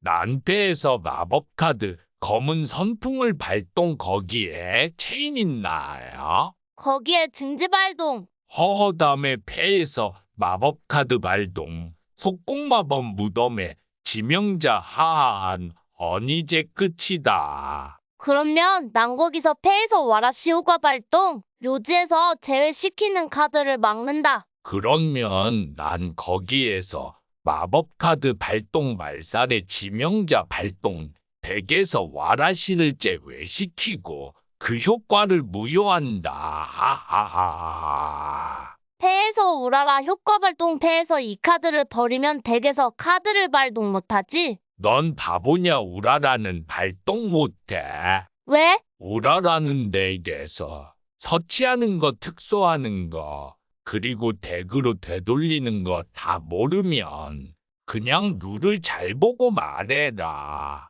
난페에서 마법카드 검은 선풍을 발동 거기에 체인 있나요? 거기에 증지발동. 허허담의 패에서 마법카드 발동 속공마법 무덤에 지명자 하하한 언이제 끝이다. 그러면 난 거기서 패에서 와라시 효과 발동. 묘지에서 제외시키는 카드를 막는다. 그러면 난 거기에서 마법카드 발동 말살의 지명자 발동 덱에서 와라시를 제외시키고 그 효과를 무효한다. 하하하하. 패에서 우라라 효과 발동 패에서 이 카드를 버리면 덱에서 카드를 발동 못하지? 넌 바보냐 우라라는 발동 못해. 왜? 우라라는 덱에서 서치하는 거 특소하는 거 그리고 덱으로 되돌리는 거 다 모르면 그냥 룰을 잘 보고 말해라.